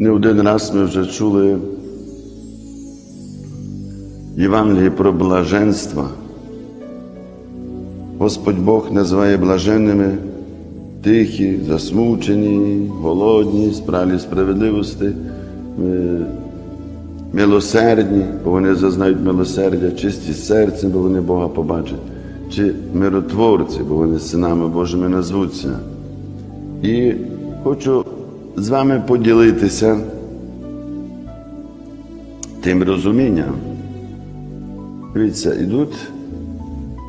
Не один раз ми вже чули Євангеліє про блаженство. Господь Бог називає блаженними тихі, засмучені, голодні, справі справедливості, е, милосердні, бо вони зазнають милосердя, чисті серцем, бо вони Бога побачать, чи миротворці, бо вони синами Божими назвуться. І хочу з вами поділитися тим розумінням. Дивіться, ідуть,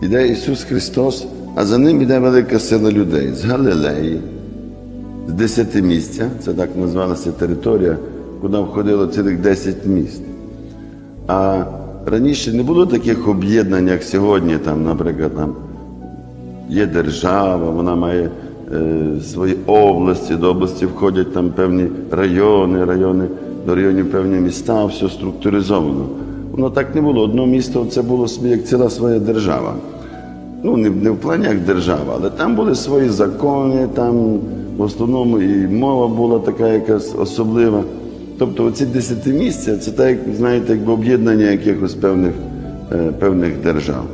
іде Ісус Христос, а за ним іде велика сила людей з Галилеї, з десяти місця, це так називалася територія, куди входило цілих 10 міст. А раніше не було таких об'єднань, як сьогодні, там, наприклад, там є держава, вона має свої області, до області входять там певні райони, райони, до районів певні міста, все структуризовано. Воно так не було. Одно місто це було собі як ціла своя держава. Ну, не, не в плані як держава, але там були свої закони, там в основному і мова була така якась особлива. Тобто оці десятимісця це так, знаєте, якби об'єднання якихось певних, е, певних держав.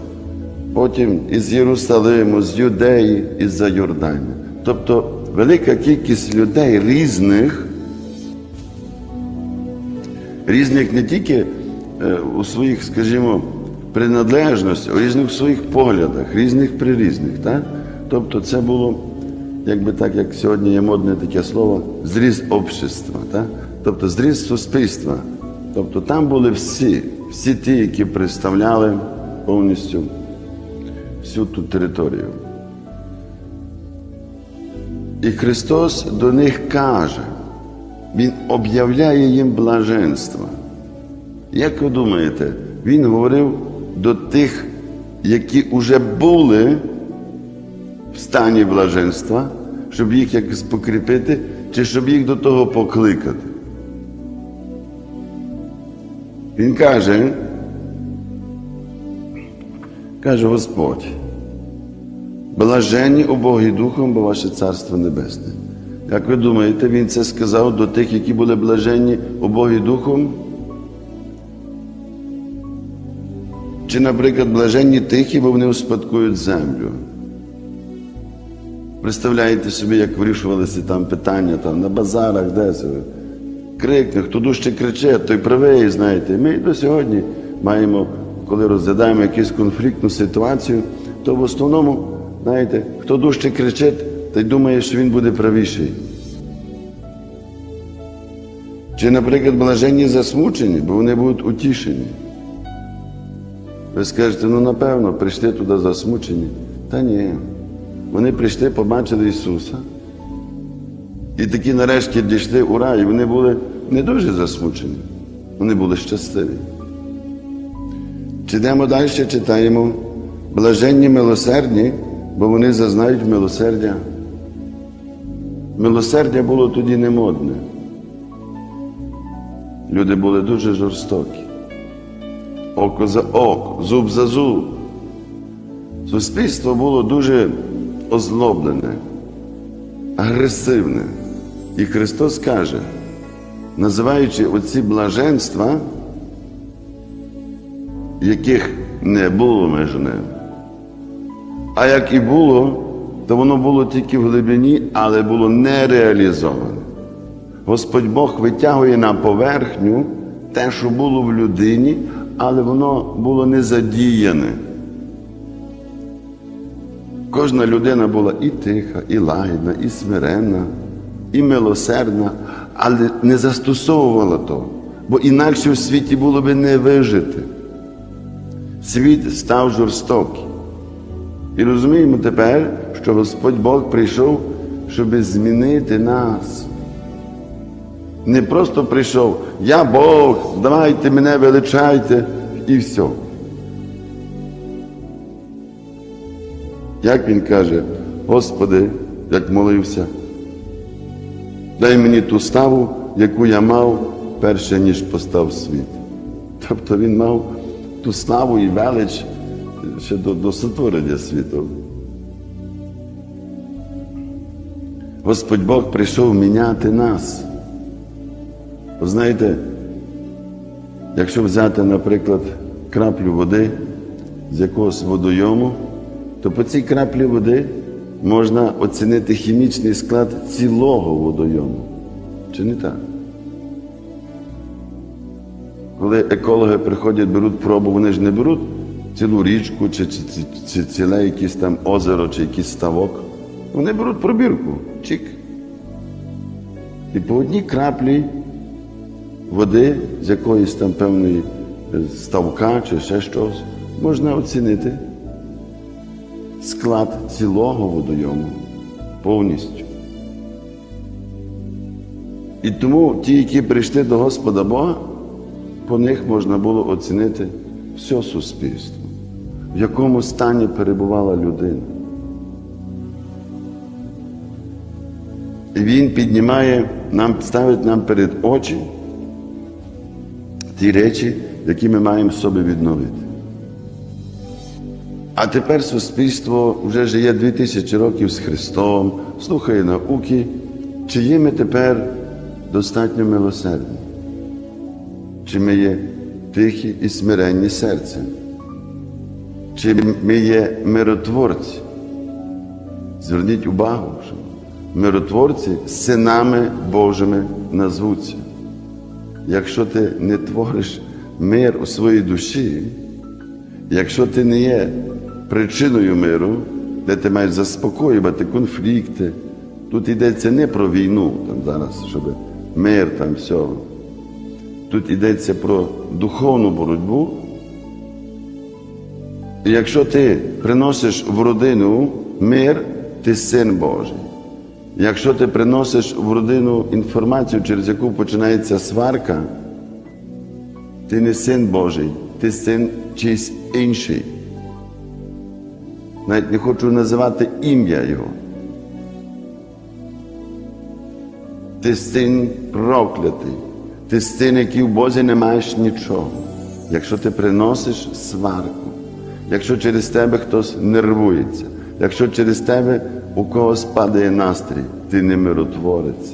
Потім із Єрусалиму, з Юдеї і з-за Йордання. Тобто велика кількість людей різних, різних не тільки е, у своїх, скажімо, приналежностях, у різних своїх поглядах, різних прирізних. Так? Тобто це було, якби так, як сьогодні є модне таке слово, зріз общества, так? тобто зріз суспільства. Тобто там були всі, всі ті, які представляли повністю всю ту територію. І Христос до них каже, Він об'являє їм блаженство. Як ви думаєте, Він говорив до тих, які вже були в стані блаженства, щоб їх якось покріпити, чи щоб їх до того покликати? Він каже, каже Господь, блаженні убогі духом, бо ваше царство небесне. Як ви думаєте, він це сказав до тих, які були блаженні убогі духом? Чи, наприклад, блаженні тихі, бо вони успадкують землю? Представляєте собі, як вирішувалися там питання там, на базарах, де це? Крикне, хто дужче кричить, той правий, знаєте. Ми до сьогодні маємо, коли розглядаємо якусь конфліктну ситуацію, то в основному, знаєте, хто дужче кричить, той думає, що він буде правіший. Чи, наприклад, блаженні засмучені, бо вони будуть утішені. Ви скажете, ну напевно, прийшли туди засмучені. Та ні. Вони прийшли, побачили Ісуса. І такі нарешті дійшли у рай, вони були не дуже засмучені, вони були щасливі. Чи йдемо далі, читаємо блаженні милосердні, бо вони зазнають милосердя. Милосердя було тоді не модне. Люди були дуже жорстокі. Око за око, зуб за зуб. Суспільство було дуже озлоблене, агресивне. І Христос каже, називаючи оці блаженства, яких не було між. А як і було, то воно було тільки в глибині, але було не реалізоване. Господь Бог витягує на поверхню те, що було в людині, але воно було не задіяне. Кожна людина була і тиха, і лагідна, і смиренна, і милосердна, але не застосовувала того, бо інакше в світі було би не вижити. Світ став жорстокий. І розуміємо тепер, що Господь Бог прийшов, щоб змінити нас. Не просто прийшов, я Бог, давайте мене величайте і все. Як він каже, Господи, як молився, дай мені ту ставу, яку я мав перше, ніж постав світ. Тобто він мав ту славу і велич ще до, до сотворення світу. Господь Бог прийшов міняти нас. Ви Знаєте, якщо взяти, наприклад, краплю води з якогось водойому, то по цій краплі води можна оцінити хімічний склад цілого водойому. Чи не так? Коли екологи приходять, беруть пробу, вони ж не беруть цілу річку, чи, чи, чи, чи ціле якесь там озеро, чи якийсь ставок. Вони беруть пробірку, чик. І по одній краплі води з якоїсь там певної е, ставка чи ще щось, можна оцінити склад цілого водойому повністю. І тому ті, які прийшли до Господа Бога, по них можна було оцінити все суспільство, в якому стані перебувала людина. І Він піднімає нам, ставить нам перед очі ті речі, які ми маємо собі відновити. А тепер суспільство вже живе 2000 років з Христом, слухає науки, чи є ми тепер достатньо милосердні? Чи ми є тихі і смиренні серцем? Чи ми є миротворці? Зверніть увагу, що миротворці синами Божими назвуться. Якщо ти не твориш мир у своїй душі, якщо ти не є причиною миру, де ти маєш заспокоювати конфлікти, тут йдеться не про війну там зараз, щоб мир там все. Тут йдеться про духовну боротьбу. Якщо ти приносиш в родину мир, ти син Божий. Якщо ти приносиш в родину інформацію, через яку починається сварка, ти не син Божий, ти син чийсь інший. Навіть не хочу називати ім'я його. Ти син проклятий, ти син, який в Бозі не маєш нічого. Якщо ти приносиш сварку, якщо через тебе хтось нервується, якщо через тебе у когось падає настрій, ти не миротворець.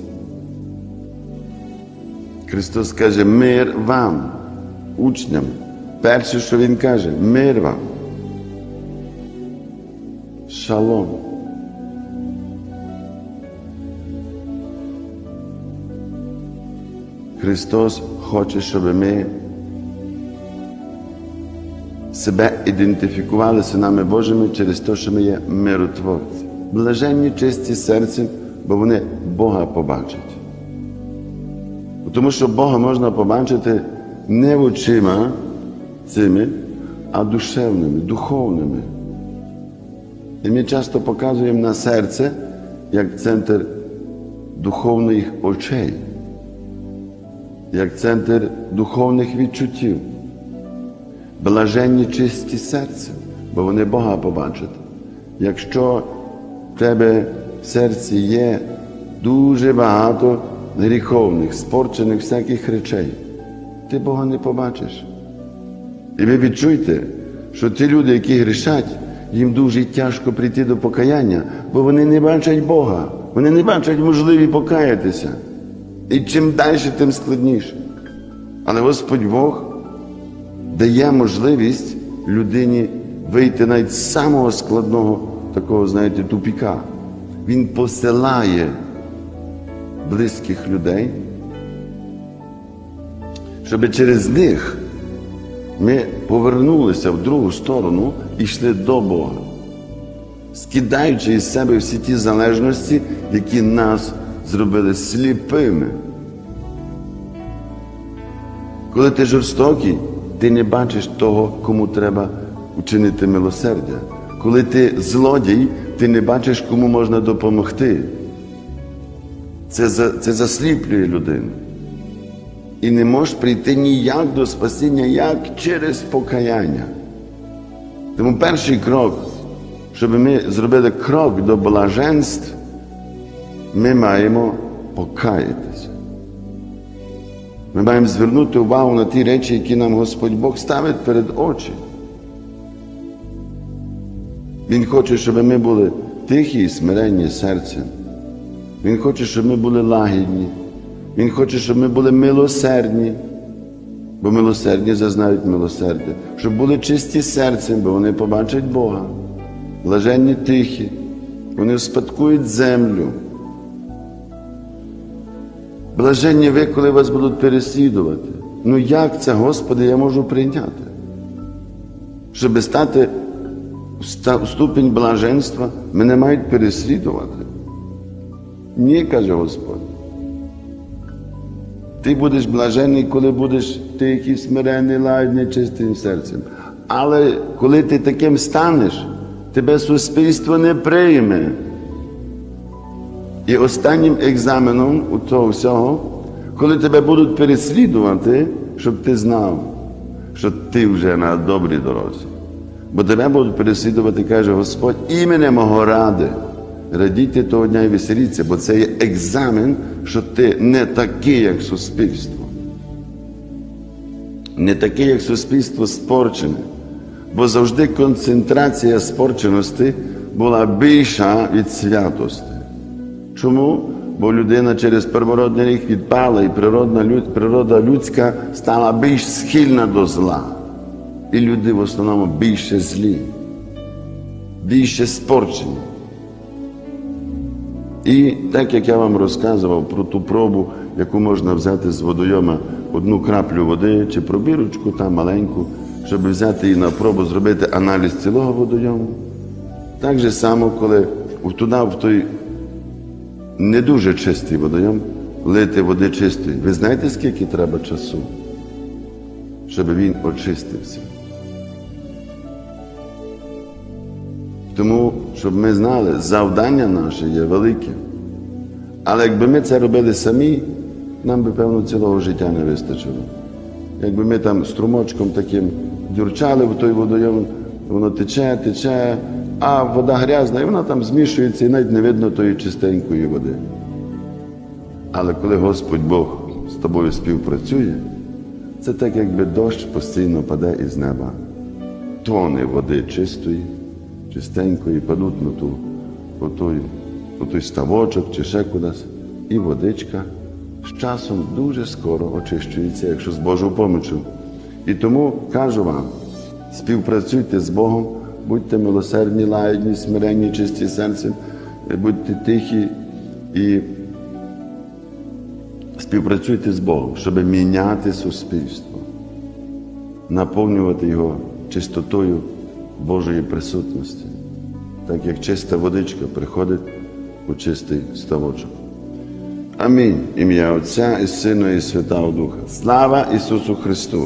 Христос каже, мир вам, учням. Перше, що Він каже, мир вам. Шалом. Христос хоче, щоб ми себе ідентифікували синами Божими через те, що ми є миротворці. Блаженні чисті серцем, бо вони Бога побачать. Тому що Бога можна побачити не очима цими, а душевними, духовними. І ми часто показуємо на серце як центр духовних очей, як центр духовних відчуттів. Блаженні чисті серцем, бо вони Бога побачать. Якщо в тебе в серці є дуже багато гріховних, спорчених всяких речей, ти Бога не побачиш. І ви відчуйте, що ті люди, які грішать, їм дуже тяжко прийти до покаяння, бо вони не бачать Бога, вони не бачать можливі покаятися. І чим далі, тим складніше. Але Господь Бог дає можливість людині вийти навіть з самого складного такого, знаєте, тупіка. Він посилає близьких людей, щоб через них ми повернулися в другу сторону і йшли до Бога, скидаючи із себе всі ті залежності, які нас зробили сліпими. Коли ти жорстокий, ти не бачиш того, кому треба учинити милосердя. Коли ти злодій, ти не бачиш, кому можна допомогти. Це, це засліплює людину. І не можеш прийти ніяк до спасіння, як через покаяння. Тому перший крок, щоб ми зробили крок до блаженств, ми маємо покаятися. Ми маємо звернути увагу на ті речі, які нам Господь Бог ставить перед очі. Він хоче, щоб ми були тихі і смиренні серцем. Він хоче, щоб ми були лагідні. Він хоче, щоб ми були милосердні, бо милосердні зазнають милосердя, щоб були чисті серцем, бо вони побачать Бога, блаженні тихі, вони спадкують землю. Блаженні ви, коли вас будуть переслідувати. Ну як це, Господи, я можу прийняти? Щоб стати в ступінь блаженства, мене мають переслідувати. Ні, каже Господь. Ти будеш блаженний, коли будеш тихий, смирений, ладний, чистим серцем. Але коли ти таким станеш, тебе суспільство не прийме. І останнім екзаменом у того всього, коли тебе будуть переслідувати, щоб ти знав, що ти вже на добрій дорозі. Бо тебе будуть переслідувати, каже Господь, іменем мого ради. Радійте того дня і веселіться, бо це є екзамен, що ти не такий, як суспільство. Не такий, як суспільство спорчене. Бо завжди концентрація спорченості була більша від святості. Чому? Бо людина через первородний рік відпала, і природна, люд- природа людська стала більш схильна до зла. І люди в основному більше злі, більше спорчені. І так як я вам розказував про ту пробу, яку можна взяти з водойома одну краплю води чи пробірочку там маленьку, щоб взяти її на пробу, зробити аналіз цілого водойому. Так же само, коли туди, в той не дуже чистий водойом, лити води чистої. Ви знаєте, скільки треба часу, щоб він очистився? Тому, щоб ми знали, завдання наше є велике. Але якби ми це робили самі, нам би, певно, цілого життя не вистачило. Якби ми там струмочком таким дюрчали в той водойом, воно тече, тече, а вода грязна, і вона там змішується і навіть не видно тої чистенької води. Але коли Господь Бог з тобою співпрацює, це так, якби дощ постійно паде із неба. Тони води чистої, чистенької падуть на ту, по той, по той ставочок чи ще кудись, і водичка з часом дуже скоро очищується, якщо з Божою помочю. І тому кажу вам, співпрацюйте з Богом, будьте милосердні, лагідні, смиренні, чисті серцем, будьте тихі і співпрацюйте з Богом, щоб міняти суспільство, наповнювати його чистотою Божої присутності, так як чиста водичка приходить у чистий ставочок. Амінь. Ім'я Отця і Сина, і Святого Духа. Слава Ісусу Христу!